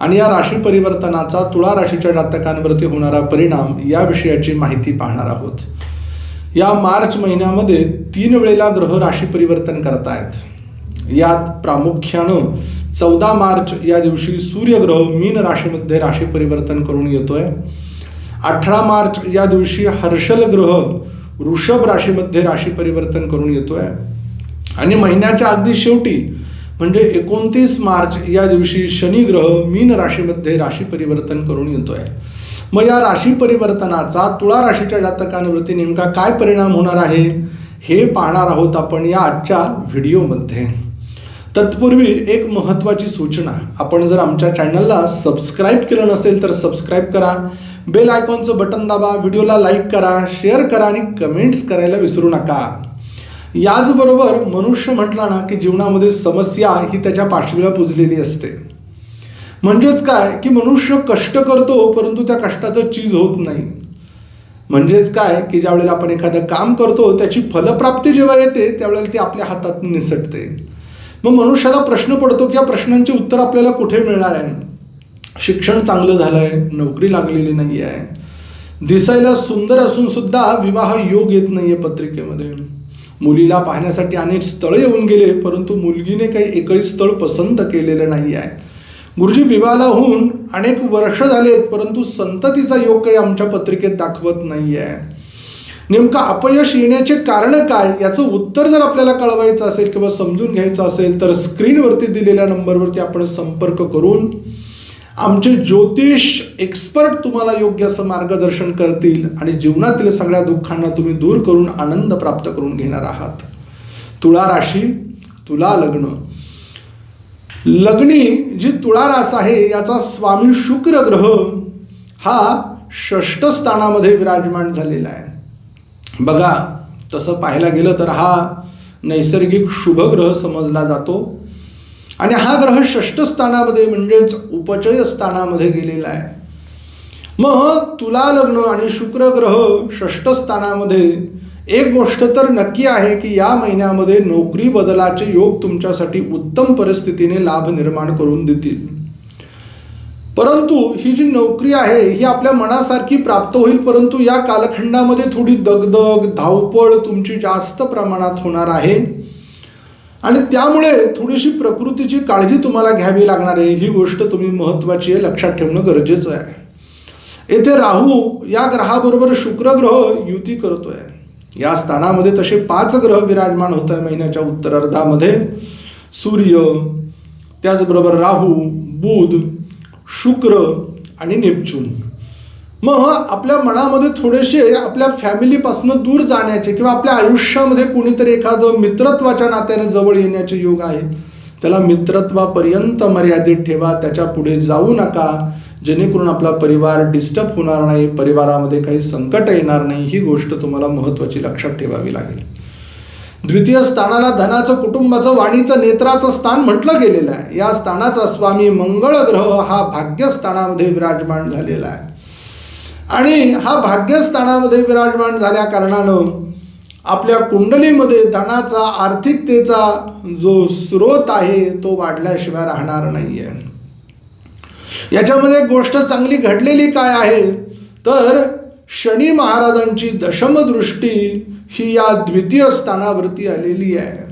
आणि या राशी परिवर्तनाचा तुळा राशीच्या जातकांवरती होणारा परिणाम या विषयाची माहिती पाहणार आहोत. या मार्च महिन्यामध्ये तीन वेळेला ग्रह राशी परिवर्तन करतायत यात प्रामुख्यानं चौदा मार्च या दिवशी सूर्यग्रह मीन राशीमध्ये राशी परिवर्तन करून येतोय. अठरा मार्च या दिवशी हर्षल ग्रह वृषभ राशीमध्ये राशी परिवर्तन करून येतोय. आणि महिन्याच्या अगदी शेवटी म्हणजे एकोणतीस मार्च या दिवशी शनी ग्रह मीन राशीमध्ये राशी परिवर्तन करून येतो आहे मग या राशी परिवर्तनाचा तुळा राशीच्या जातकांवरती नेमका काय परिणाम होणार आहे हे पाहणार आहोत आपण या आजच्या व्हिडिओमध्ये. तत्पूर्वी एक महत्त्वाची सूचना आपण जर आमच्या चॅनलला सबस्क्राईब केलं नसेल तर सबस्क्राईब करा बेल आयकॉनचं बटन दाबा व्हिडिओला लाईक करा शेअर करा आणि कमेंट्स करायला विसरू नका. याचबरोबर मनुष्य म्हटला ना की जीवनामध्ये समस्या ही त्याच्या पाशवीला पुजलेली असते. म्हणजेच काय? की मनुष्य कष्ट करतो परंतु त्या कष्टाचं चीज होत नाही. म्हणजेच काय? की ज्या वेळेला आपण एखादं काम करतो त्याची फलप्राप्ती जेव्हा येते त्यावेळेला ती आपल्या हातात निसटते. मग मनुष्याला प्रश्न पडतो की या प्रश्नांचे उत्तर आपल्याला कुठे मिळणार आहे? शिक्षण चांगलं झालं आहे नोकरी लागलेली नाही आहे दिसायला सुंदर असून सुद्धा विवाह योग येत नाही आहे पत्रिकेमध्ये. मुलीला पाहण्यासाठी अनेक स्थळं येऊन गेले परंतु मुलगीने काही एकही स्थळ पसंत केलेलं नाही आहे. गुरुजी विवाहाला होऊन अनेक वर्ष झालेत परंतु संततीचा योग काही आमच्या पत्रिकेत दाखवत नाही आहे नेमकं अपयश येण्याचे कारण काय? याचं उत्तर जर आपल्याला कळवायचं असेल किंवा समजून घ्यायचं असेल तर स्क्रीनवरती दिलेल्या नंबरवरती आपण संपर्क करून आमचे ज्योतिष एक्सपर्ट तुम्हाला योग्य असं मार्गदर्शन करतील आणि जीवनातील सगळ्या दुःखांना तुम्ही दूर करून आनंद प्राप्त करून घेणार आहात. तुळा राशी तुला लग्न. लग्नी जी तुळा रास आहे याचा स्वामी शुक्र ग्रह हा षष्ठ स्थानामध्ये विराजमान झालेला आहे. बघा तसं पाहायला गेलं तर हा नैसर्गिक शुभग्रह समजला जातो. आणि हा ग्रह षष्ठ स्थानामध्ये म्हणजेच उपचय स्थानामध्ये गेलेला आहे. मग तुला लग्न आणि शुक्र ग्रह षष्ठ स्थानामध्ये एक गोष्ट तर नक्की आहे की या महिन्यामध्ये नोकरी बदलाचे योग तुमच्यासाठी उत्तम परिस्थितीने लाभ निर्माण करून देतील. परंतु ही जी नोकरी आहे ही आपल्या मनासारखी प्राप्त होईल परंतु या कालखंडामध्ये थोडी दगदग धावपळ तुमची जास्त प्रमाणात होणार आहे. आणि त्यामुळे थोडीशी प्रकृतीची काळजी तुम्हाला घ्यावी लागणार आहे. ही गोष्ट तुम्ही महत्त्वाची आहे लक्षात ठेवणं गरजेचं आहे. येथे राहू या ग्रहाबरोबर शुक्र ग्रह युती करतो आहे या स्थानामध्ये तसे पाच ग्रह विराजमान होत आहे महिन्याच्या उत्तरार्धामध्ये. सूर्य त्याचबरोबर राहू बुध शुक्र आणि नेपच्यून. मग आपल्या मनामध्ये थोडेसे आपल्या फॅमिलीपासून दूर जाण्याचे किंवा आपल्या आयुष्यामध्ये कोणीतरी एखादं मित्रत्वाच्या नात्याने जवळ येण्याचे योग आहे त्याला मित्रत्वापर्यंत मर्यादित ठेवा त्याच्या पुढे जाऊ नका. जेणेकरून आपला परिवार डिस्टर्ब होणार नाही परिवारामध्ये काही संकट येणार नाही ही गोष्ट तुम्हाला महत्त्वाची लक्षात ठेवावी लागेल. द्वितीय स्थानाला धनाचं कुटुंबाचं वाणीचं नेत्राचं स्थान म्हटलं गेलेलं आहे. या स्थानाचा स्वामी मंगळ ग्रह हा भाग्यस्थानामध्ये विराजमान झालेला आहे. आणि हा भाग्यस्थानामध्ये विराजमान झाल्या कारणानं आपल्या कुंडलीमध्ये धनाचा आर्थिकतेचा जो स्रोत आहे तो वाढल्याशिवाय राहणार नाही आहे याच्यामध्ये गोष्ट चांगली घडलेली काय आहे? तर शनी महाराजांची दशमदृष्टी ही या द्वितीय स्थानावरती आलेली आहे.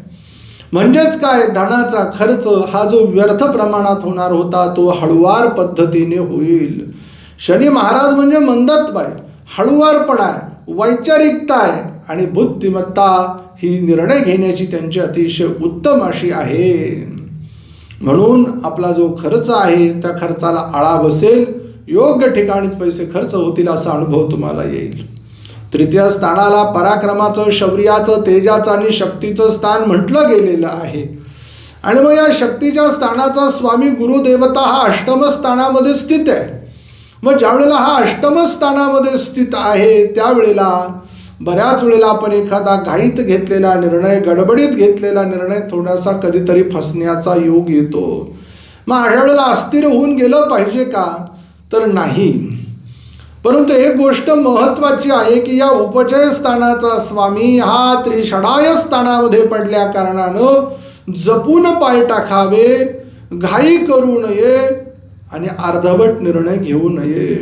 म्हणजेच काय? धनाचा खर्च हा जो व्यर्थ प्रमाणात होणार होता तो हळुवार पद्धतीने होईल. शनी महाराज म्हणजे मंदत्व आहे हळुवारपणा आहे वैचारिकता आहे आणि बुद्धिमत्ता ही निर्णय घेण्याची त्यांची अतिशय उत्तम अशी आहे. म्हणून आपला जो खर्च आहे त्या खर्चाला आळा बसेल योग्य ठिकाणीच पैसे खर्च होतील असा अनुभव तुम्हाला येईल. तृतीय स्थानाला पराक्रमाचं शौर्याचं तेजाचं आणि शक्तीचं स्थान म्हटलं गेलेलं आहे. आणि मग या शक्तीच्या स्थानाचा स्वामी गुरुदेवता हा अष्टम स्थानामध्ये स्थित आहे. मग ज्यावेळेला हा अष्टम स्थानामध्ये स्थित आहे त्यावेळेला बऱ्याच वेळेला आपण एखादा घाईत घेतलेला निर्णय गडबडीत घेतलेला निर्णय थोडासा कधीतरी फसण्याचा योग येतो. मग अशा वेळेला अस्थिर होऊन गेलं पाहिजे का? तर नाही. परंतु एक गोष्ट महत्त्वाची आहे की या उपचय स्थानाचा स्वामी हा त्रिषडाय स्थानामध्ये पडल्या कारणानं जपून पाय टाकावे घाई करू नये आणि अर्धवट निर्णय घेऊ नये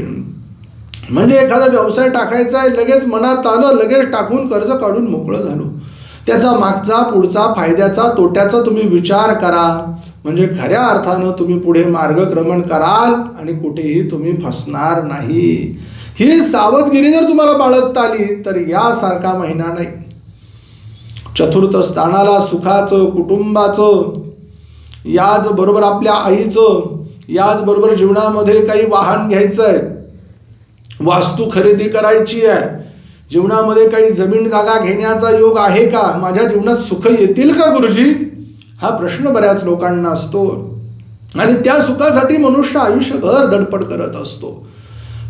म्हणजे एखादा व्यवसाय टाकायचा आहे लगेच मनात आलं लगेच टाकून कर्ज काढून मोकळं झालो त्याचा मागचा पुढचा फायद्याचा तोट्याचा तुम्ही विचार करा. म्हणजे खऱ्या अर्थानं तुम्ही पुढे मार्गक्रमण कराल आणि कुठेही तुम्ही फसणार नाही. ही सावधगिरी जर तुम्हाला बाळगता आली तर यासारखा महिना नाही. चतुर्थ स्थानाला सुखाचं कुटुंबाचं याचबरोबर आपल्या आईचं याचबरोबर जीवनामध्ये काही वाहन घ्यायचं आहे वास्तू खरेदी करायची आहे जीवनामध्ये काही जमीन जागा घेण्याचा योग आहे का? माझ्या जीवनात सुख येतील का गुरुजी? हा प्रश्न बऱ्याच लोकांना असतो. आणि त्या सुखासाठी मनुष्य आयुष्यभर धडपड करत असतो.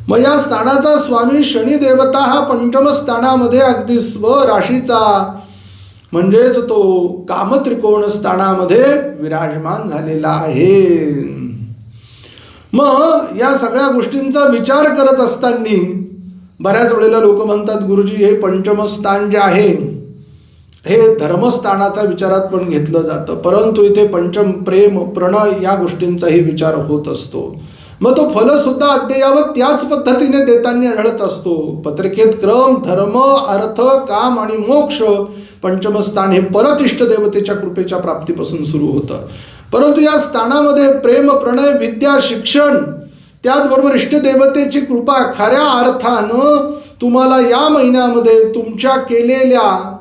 मग या स्थानाचा स्वामी शनी देवता हा पंचम स्थानामध्ये अगदी स्वराशीचा म्हणजेच तो कामत्रिकोण स्थानामध्ये विराजमान झालेला आहे. मग या सगळ्या गोष्टींचा विचार करत असताना बऱ्याच वेळेला लोक म्हणतात गुरुजी हे पंचमस्थान जे आहे हे धर्मस्थानाचा विचारात पण घेतलं जातं. परंतु इथे पंचम प्रेम प्रणय या गोष्टींचाही विचार होत असतो. मग तो फलसुद्धा अद्ययावत त्याच पद्धतीने देताना आढळत असतो. पत्रिकेत क्रम धर्म अर्थ काम आणि मोक्ष पंचमस्थान हे परत इष्टदेवतेच्या कृपेच्या प्राप्तीपासून सुरू होतं. परंतु या स्थानामध्ये प्रेम प्रणय विद्या शिक्षण त्याचबरोबर इष्टदेवतेची कृपा खऱ्या अर्थानं तुम्हाला या महिन्यामध्ये तुमच्या केलेल्या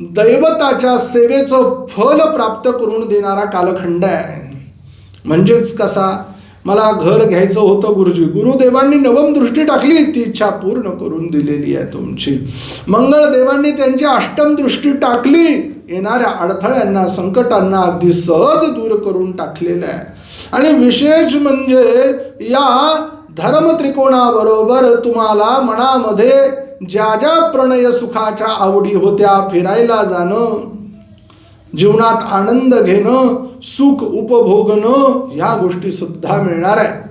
दैवताच्या सेवेचं फल प्राप्त करून देणारा कालखंड आहे. म्हणजेच कसा? मला घर घ्यायचं होतं गुरुजी. गुरुदेवांनी नवम दृष्टी टाकली. ती इच्छा पूर्ण करून दिलेली आहे तुमची. मंगळदेवांनी त्यांची अष्टम दृष्टी टाकली. येणाऱ्या अडथळ्यांना संकटांना अगदी सहज दूर करून टाकलेलं आहे. आणि विशेष म्हणजे या धर्म त्रिकोणाबरोबर तुम्हाला मनामध्ये ज्या ज्या प्रणय सुखाच्या आवडी होत्या फिरायला जाणं जीवनात आनंद घेणं सुख उपभोगणं ह्या गोष्टी सुद्धा मिळणार आहे.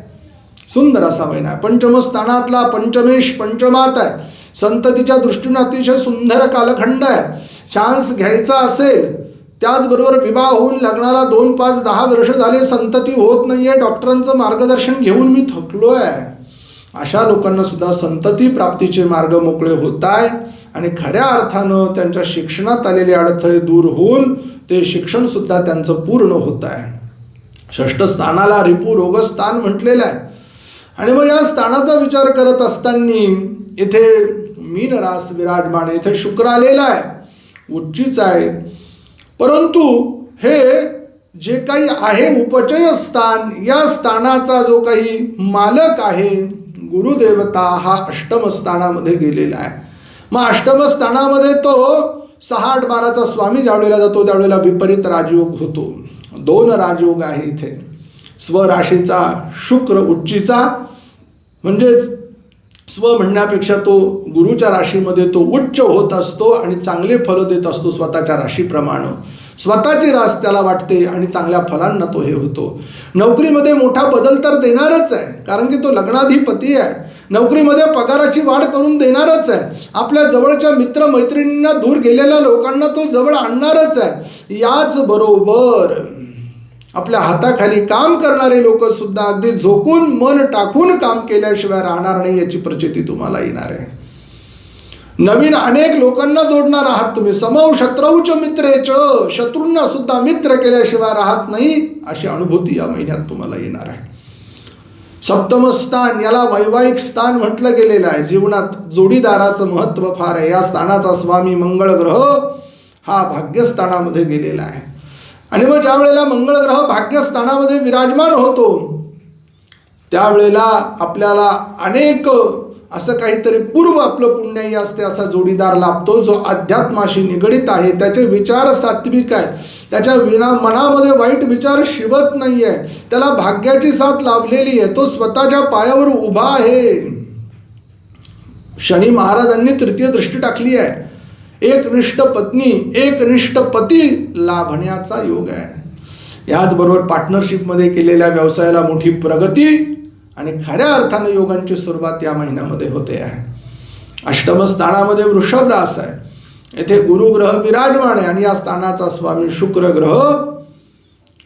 सुंदर असा महिना आहे. पंचमस्थानातला पंचमेश पंचमात आहे. संततीच्या दृष्टीने अतिशय सुंदर कालखंड आहे. चान्स घ्यायचा असेल त्याचबरोबर विवाह होऊन लग्नाला दोन पाच दहा वर्ष झाले संतती होत नाहीये. डॉक्टरांचं मार्गदर्शन घेऊन मी थकलो आहे अशा लोकांना सुद्धा संतती प्राप्तीचे मार्ग मोकळे होत आहे आणि खऱ्या अर्थानं त्यांच्या शिक्षणात आलेले अडथळे दूर होऊन ते शिक्षण सुद्धा त्यांचं पूर्ण होत आहे षष्ठस्थानाला रिपू रोगस्थान म्हटलेलं आहे. आणि मग या स्थानाचा विचार करत असताना इथे मीन रास विराजमान इथे शुक्र आलेला आहे उच्चीच आहे. परंतु हे जे काही आहे उपचय स्थान या स्थानाचा जो काही मालक आहे गुरुदेवता हा अष्टमस्थानामध्ये गेलेला आहे. मग अष्टमस्थानामध्ये तो सहा आठ बाराचा स्वामी ज्यावेळेला जातो त्यावेळेला विपरीत राजयोग होतो. दोन राजयोग आहे इथे. स्वराशीचा शुक्र उच्चीचा म्हणजेच स्व म्हणण्यापेक्षा तो गुरुच्या राशीमध्ये तो उच्च होत असतो आणि चांगले फल देत असतो स्वतःच्या राशीप्रमाणे. स्वतःची रास त्याला वाटते आणि चांगल्या फलांना तो हे होतो. नोकरीमध्ये मोठा बदल तर देणारच आहे कारण की तो लग्नाधिपती आहे. नोकरीमध्ये पगाराची वाढ करून देणारच आहे. आपल्या जवळच्या मित्रमैत्रिणींना दूर गेलेल्या लोकांना तो जवळ आणणारच आहे. याचबरोबर आपल्या हाताखाली काम करणारे लोक सुद्धा अगदी झोकून मन टाकून काम केल्याशिवाय राहणार नाही याची प्रचिती तुम्हाला येणार आहे. नवीन अनेक लोकांना जोडणार आहात तुम्ही. समव शत्रौच मित्रेच. शत्रूंना सुद्धा मित्र केल्याशिवाय राहत नाही अशी अनुभूती या महिन्यात तुम्हाला येणार आहे. सप्तम स्थान याला वैवाहिक स्थान म्हटलं गेलेलं आहे. जीवनात जोडीदाराचं महत्त्व फार आहे. या स्थानाचा स्वामी मंगळ ग्रह हा भाग्यस्थानामध्ये गेलेला आहे. आणि मग ज्या वेळेला मंगळ ग्रह भाग्यस्थानामध्ये विराजमान होतो त्यावेळेला आपल्याला अनेक असं काहीतरी पूर्व आपलं पुण्याई असते असा जोडीदार लाभतो जो अध्यात्माशी निगडीत आहे. त्याचे विचार सात्विक आहे त्याच्या विना मनामध्ये वाईट विचार शिवत नाही आहे त्याला भाग्याची साथ लाभलेली आहे. तो स्वतःच्या पायावर उभा आहे. शनी महाराजांनी तृतीय दृष्टी टाकली आहे. एकनिष्ठ पत्नी एकनिष्ठ पती लाभण्याचा योग आहे. याचबरोबर पार्टनरशिपमध्ये केलेल्या व्यवसायाला मोठी प्रगती आणि खऱ्या अर्थानं योगांची सुरुवात या महिन्यामध्ये होते आहे. अष्टम स्थानामध्ये वृषभ रास आहे. येथे गुरुग्रह विराजमान आहे आणि या स्थानाचा स्वामी शुक्र ग्रह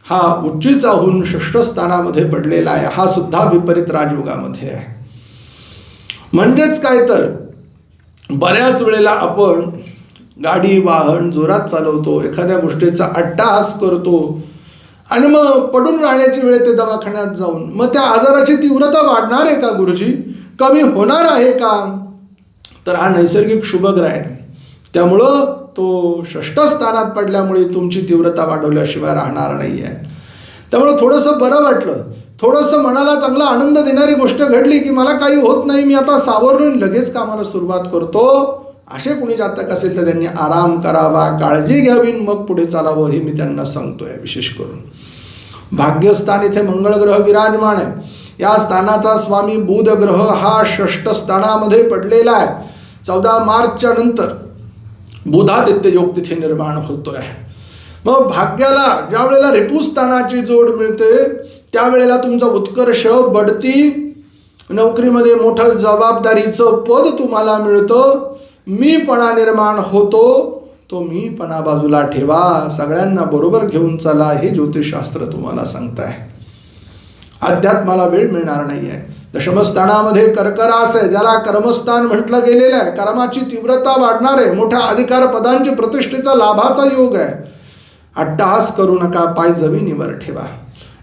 हा उच्चीचा होऊन षष्ठ स्थानामध्ये पडलेला आहे. हा सुद्धा विपरीत राजयोगामध्ये आहे. म्हणजेच काय तर बऱ्याच वेळेला आपण गाडी वाहन जोरात चालवतो एखाद्या गोष्टीचा अट्टाहास करतो आणि मग पडून राहण्याची वेळ ते दवाखान्यात जाऊन मग त्या आजाराची तीव्रता वाढणार आहे का गुरुजी? कमी होणार आहे का? तर हा नैसर्गिक शुभग्रह आहे. त्यामुळं तो षष्ठ स्थानात पडल्यामुळे तुमची तीव्रता वाढवल्याशिवाय राहणार नाही आहे त्यामुळं थोडंसं बरं वाटलं. थोडंसं मनाला चांगला आनंद देणारी गोष्ट घडली की मला काही होत नाही मी आता सावरून लगेच कामाला सुरुवात करतो. असे कोणी जातक असेल तर त्यांनी आराम करावा काळजी घ्यावी मग पुढे चालावं हे मी त्यांना सांगतोय विशेष करून. भाग्यस्थान इथे मंगळग्रह विराजमान आहे. या स्थानाचा स्वामी बुध ग्रह हा षष्ठ स्थानामध्ये पडलेला आहे. चौदा मार्चच्या नंतर बुधादित्य योग तिथे निर्माण होतोय. मग भाग्याला ज्या वेळेला रिपुस्थानाची जोड मिळते त्यावेळेला तुमचा उत्कर्ष बढती नोकरीमध्ये मोठं जबाबदारीचं पद तुम्हाला मिळतं. मीपणा निर्माण होतो तो मीपणा बाजूला ठेवा. सगळ्यांना बरोबर घेऊन चला हे ज्योतिषशास्त्र तुम्हाला सांगताय. अध्यात्माला वेळ मिळणार नाही आहे दशमस्थानामध्ये कर्करास आहे ज्याला कर्मस्थान म्हटलं गेलेलं आहे. कर्माची तीव्रता वाढणार आहे. मोठ्या अधिकार पदांची प्रतिष्ठेचा लाभाचा योग आहे. अट्टहास करू नका पाय जमिनीवर ठेवा.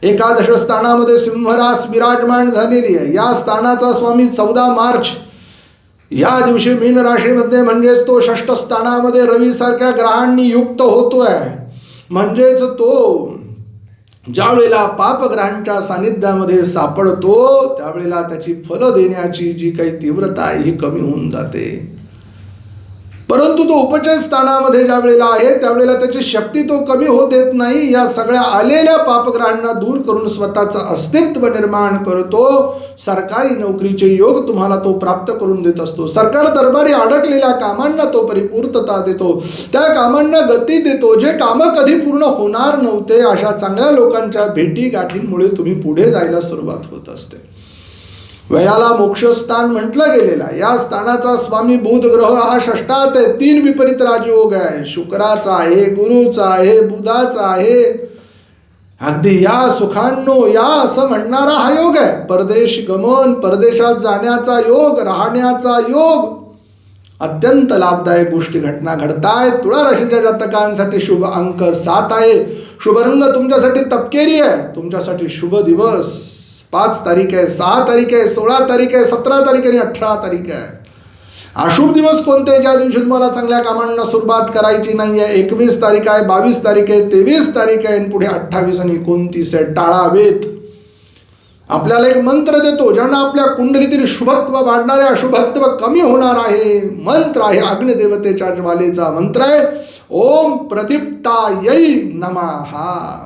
एकादश स्थानामध्ये सिंहरास विराजमान झालेली आहे. या स्थानाचा स्वामी चौदा मार्च या दिवशी मीन राशीमध्ये म्हणजेच तो षष्ठ स्थानामध्ये रवीसारख्या ग्रहांनी युक्त होतोय. म्हणजेच तो ज्या वेळेला पापग्रहांच्या सानिध्यामध्ये सापडतो त्यावेळेला त्याची फलं देण्याची जी काही तीव्रता आहे ही कमी होऊन जाते. परंतु तो उपचय स्थानामध्ये ज्या वेळेला आहे त्यावेळेला त्याची शक्ती तो कमी होत येत नाही. या सगळ्या आलेल्या पापग्रहांना दूर करून स्वतःचं अस्तित्व निर्माण करतो. सरकारी नोकरीचे योग तुम्हाला तो प्राप्त करून देत असतो. सरकार दरबारी अडकलेल्या कामांना तो परिपूर्तता देतो. त्या कामांना गती देतो. जे कामं कधी पूर्ण होणार नव्हते अशा चांगल्या लोकांच्या भेटी गाठींमुळे तुम्ही पुढे जायला सुरुवात होत असते. वयाला मोक्षस्थान म्हटलं गेलेला या स्थानाचा स्वामी बुध ग्रह हा षष्टात आहे. तीन विपरीत राजयोग आहे. शुक्राचा आहे गुरुचा आहे बुधाचा आहे. अगदी या सुखांनो या असं म्हणणारा हा योग आहे. परदेश गमन परदेशात जाण्याचा योग राहण्याचा योग. अत्यंत लाभदायक गोष्टी घटना घडताय तुळा राशीच्या जातकांसाठी शुभ अंक सात आहे. शुभ रंग तुमच्यासाठी तपकेरी आहे. तुमच्यासाठी शुभ दिवस. पाच तारीख आहे सहा तारीख आहे सोळा तारीख आहे सतरा तारीख आणि अठरा तारीख आहे. अशुभ दिवस कोणते ज्या दिवशी तुम्हाला चांगल्या कामांना सुरुवात करायची नाही आहे एकवीस तारीख आहे बावीस तारीख आहे तेवीस तारीख आहे आणि पुढे अठ्ठावीस आणि एकोणतीस आहे. टाळावेत. आपल्याला एक मंत्र देतो ज्यांना आपल्या कुंडलीतील शुभत्व वाढणारे अशुभत्व कमी होणार आहे. मंत्र आहे अग्निदेवतेच्या ज्वालेचा मंत्र आहे. ओम प्रदीप्ता यै नमहा